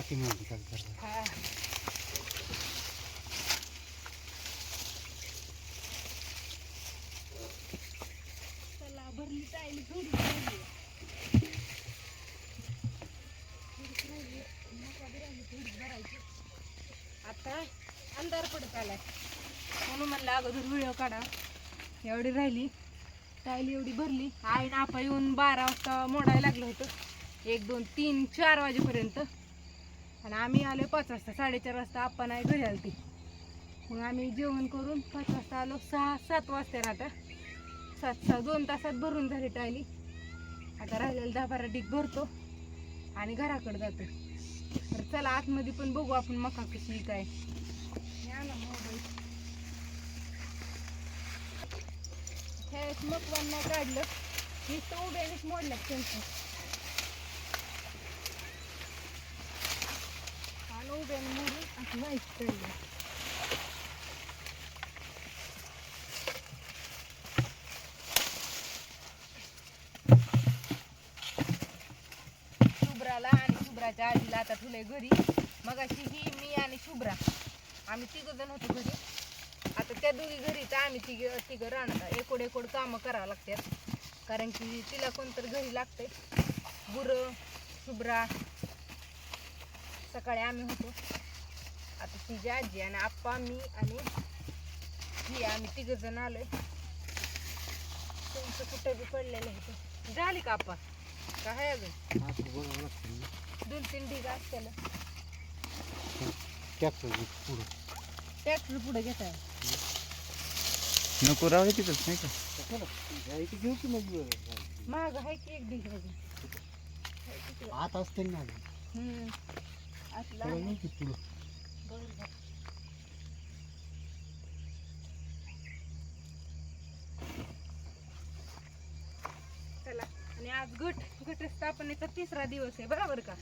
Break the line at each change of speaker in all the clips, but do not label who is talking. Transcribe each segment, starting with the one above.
पाठीमागे काय करणार
हा चला भरली टाईल थोडी राहिली. थोडीच राहिली. मका बी राहिली भरायची. आता अंधार पडत आलाय. म्हणून म्हणलं अगोदर व्हिडिओ काढा. एवढी राहिली. टाईल एवढी भरली. आई ना आपा येऊन बारा वाजता मोडायला लागलं होतं. एक दोन तीन चार वाजेपर्यंत. आणि आम्ही आलो पाच वाजता साडेचार वाजता. आप्पा नाही घरी आलती. मग आम्ही जेवण करून पाच वाजता आलो. सहा सात वाजता आता सात सहा दोन तासात भरून झाली टायली. आता राहिलेलं दहा बारा डिग भरतो आणि घराकडे जातो. तर चला आतमध्ये पण बघू आपण मका कशी काय हे मोबाईल मकवांना काढलं. ही तो उभ्यानेच मोडलं त्यांचं. आणि उभ्याने मोडून असं व्हायचं काढलं शुभ्राला आणि शुभ्राच्या आजीला आता ठुले घरी. मग अशी ही मी आणि शुभ्रा. आम्ही तिघ जण होतो घरी. आता त्या दोघी घरी तर आम्ही तिघ तिघं राहणार. एकोड एकोड कामं करावं लागतात. कारण की तिला कोणतरी घरी लागते गुरं शुभ्रा सकाळी आम्ही होतो. आता तिची आजी आणि आप्पा मी आणि ही आम्ही तिघ जण आलोय. तुमचं कुठं बी पडलेलं होतं. झाली का आप्पा? का आहे अजून. दोन तीन ढिग असतील.
ट्रॅक्टर पुढं.
ट्रॅक्टर पुढे घेत आहे
नको राहू दे तिथंच नाही का?
घेऊ की मग.
महाग आहे की एक ढिग अजून.
आत असते ना
हम्म. चला आणि आज गट घटस्थापनेचा तिसरा दिवस आहे बरोबर का?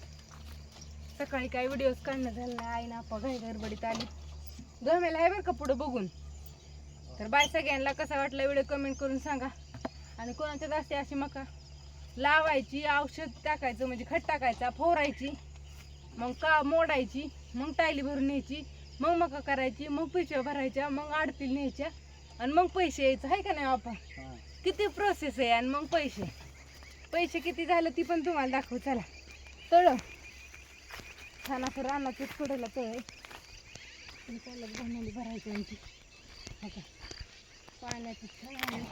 सकाळी काही व्हिडिओज काढणं झालं नाही आई ना घाई गडबडीत आली. गमेला आहे बरं का पुढं बघून. तर बाय सगळ्यांना कसा वाटला व्हिडिओ कमेंट करून सांगा. आणि कोणाच्या जास्ती अशी मका? लावायची औषध टाकायचं म्हणजे खत टाकायचा फोरायची. मग का मोडायची मग टायली भरून न्यायची मग मका करायची मग पिशव्या भरायच्या मग आडतील न्यायच्या आणि मग पैसे यायचं आहे का नाही आपण. किती प्रोसेस आहे आणि मग पैसे? पैसे किती झालं ती पण तुम्हाला दाखवू चला. तळ. छान असं रानाचं थोडंला तळ. त्याला गव्हाणी भरायची यांची बघा पाण्याचं छान.